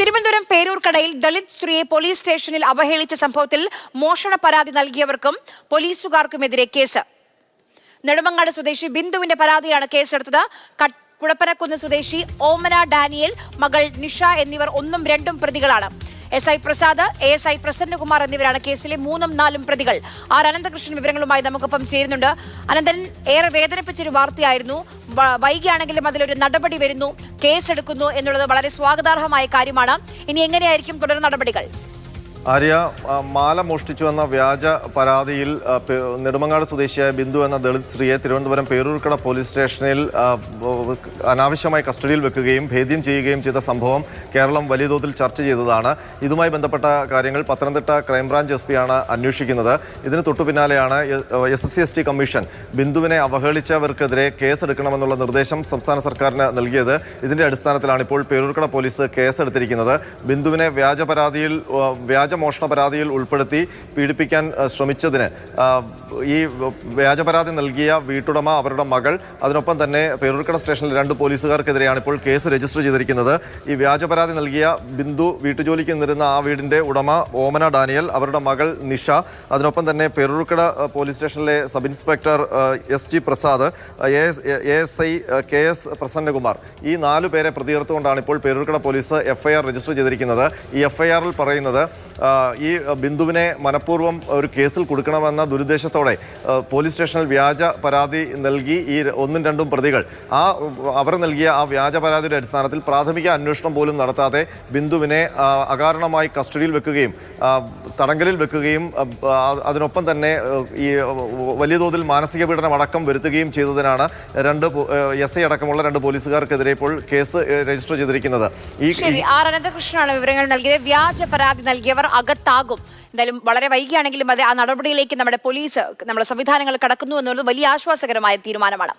തിരുവനന്തപുരം പേരൂർക്കടയിൽ ദളിത് സ്ത്രീയെ പോലീസ് സ്റ്റേഷനിൽ അവഹേളിച്ച സംഭവത്തിൽ മോഷണ പരാതി നൽകിയവർക്കും പോലീസുകാർക്കുമെതിരെ കേസ്. നെടുമങ്ങാട് സ്വദേശി ബിന്ദുവിന്റെ പരാതിയാണ് കേസെടുത്തത്. കുടപ്പനക്കുന്ന് സ്വദേശി ഓമന ഡാനിയൽ മകൾ നിഷ എന്നിവർ ഒന്നും രണ്ടും പ്രതികളാണ്. S I Prasad A S I Prasannakumar എന്നിവരാണ് കേസിലെ മൂന്നും നാലും പ്രതികൾ. ആർ അനന്തകൃഷ്ണൻ വിവരങ്ങളുമായി നമുക്കൊപ്പം ചേരുന്നുണ്ട്. അനന്തൻ ഏറെ വേദനിപ്പിച്ചൊരു വാർത്തയായിരുന്നു. വൈകിയാണെങ്കിലും അതിലൊരു നടപടി വരുന്നു കേസെടുക്കുന്നു എന്നുള്ളത് വളരെ സ്വാഗതാർഹമായ കാര്യമാണ്. ഇനി എങ്ങനെയായിരിക്കും തുടർ നടപടികൾ? ആര്യ മാല മോഷ്ടിച്ചു എന്ന വ്യാജ പരാതിയിൽ നെടുമങ്ങാട് സ്വദേശിയായ ബിന്ദു എന്ന ദളിത് സ്ത്രീയെ തിരുവനന്തപുരം പേരൂർക്കട പോലീസ് സ്റ്റേഷനിൽ അനാവശ്യമായി കസ്റ്റഡിയിൽ വെക്കുകയും ഭേദ്യം ചെയ്യുകയും ചെയ്ത സംഭവം കേരളം വലിയ തോതിൽ ചർച്ച ചെയ്തതാണ്. ഇതുമായി ബന്ധപ്പെട്ട കാര്യങ്ങൾ പത്തനംതിട്ട ക്രൈംബ്രാഞ്ച് എസ് പിയാണ് അന്വേഷിക്കുന്നത്. ഇതിന് തൊട്ടു പിന്നാലെയാണ് S S C S T commission ബിന്ദുവിനെ അവഹേളിച്ചവർക്കെതിരെ കേസെടുക്കണമെന്നുള്ള നിർദ്ദേശം സംസ്ഥാന സർക്കാരിന് നൽകിയത്. ഇതിന്റെ അടിസ്ഥാനത്തിലാണ് ഇപ്പോൾ പേരൂർക്കട പോലീസ് കേസെടുത്തിരിക്കുന്നത്. ബിന്ദുവിനെ വ്യാജ പരാതിയിൽ വ്യാജ മോഷണ പരാതിയിൽ ഉൾപ്പെടുത്തി പീഡിപ്പിക്കാൻ ശ്രമിച്ചതിന്. ഈ വ്യാജ പരാതി നൽകിയ വീട്ടുടമ അവരുടെ മകൾ അതിനൊപ്പം തന്നെ പേരൂർക്കട സ്റ്റേഷനിൽ രണ്ട് പോലീസുകാർക്കെതിരെയാണ് ഇപ്പോൾ കേസ് രജിസ്റ്റർ ചെയ്തിരിക്കുന്നത്. ഈ വ്യാജ പരാതി നൽകിയ ബിന്ദു വീട്ടുജോലിക്ക് നിന്നിരുന്ന ആ വീടിന്റെ ഉടമ ഓമന ഡാനിയൽ അവരുടെ മകൾ നിഷ അതിനൊപ്പം തന്നെ പേരൂർക്കട പോലീസ് സ്റ്റേഷനിലെ sub inspector S G Prasad A S I K S Prasannakumar. ഈ നാലു പേരെ പ്രതികർത്തുകൊണ്ടാണ് ഇപ്പോൾ പേരൂർക്കട പോലീസ് എഫ്ഐആർ രജിസ്റ്റർ ചെയ്തിരിക്കുന്നത്. ഈ എഫ്ഐആറിൽ പറയുന്നത് ഈ ബിന്ദുവിനെ മനഃപൂർവം ഒരു കേസിൽ കൊടുക്കണമെന്ന ദുരുദ്ദേശത്തോടെ പോലീസ് സ്റ്റേഷനിൽ വ്യാജ പരാതി നൽകി ഈ ഒന്നും രണ്ടും പ്രതികൾ. ആ അവർ നൽകിയ ആ വ്യാജ പരാതിയുടെ അടിസ്ഥാനത്തിൽ പ്രാഥമിക അന്വേഷണം പോലും നടത്താതെ ബിന്ദുവിനെ അകാരണമായി കസ്റ്റഡിയിൽ വെക്കുകയും തടങ്കലിൽ വെക്കുകയും അതിനൊപ്പം തന്നെ ഈ വലിയ തോതിൽ മാനസിക പീഡനം അടക്കം വരുത്തുകയും ചെയ്തതിനാണ് രണ്ട് എസ് ഐ അടക്കമുള്ള രണ്ട് പോലീസുകാർക്കെതിരെ ഇപ്പോൾ കേസ് രജിസ്റ്റർ ചെയ്തിരിക്കുന്നത്. ഈ ആർ അനന്തകൃഷ്ണനാണ് വിവരങ്ങൾ നൽകിയത്. വ്യാജ പരാതി നൽകിയവർ അകത്താകും. എന്തായാലും വളരെ വൈകിയാണെങ്കിലും അത് ആ നടപടിയിലേക്ക് നമ്മുടെ പോലീസ് നമ്മുടെ സംവിധാനങ്ങൾ കടക്കുന്നു എന്നുള്ളത് വലിയ ആശ്വാസകരമായ തീരുമാനമാണ്.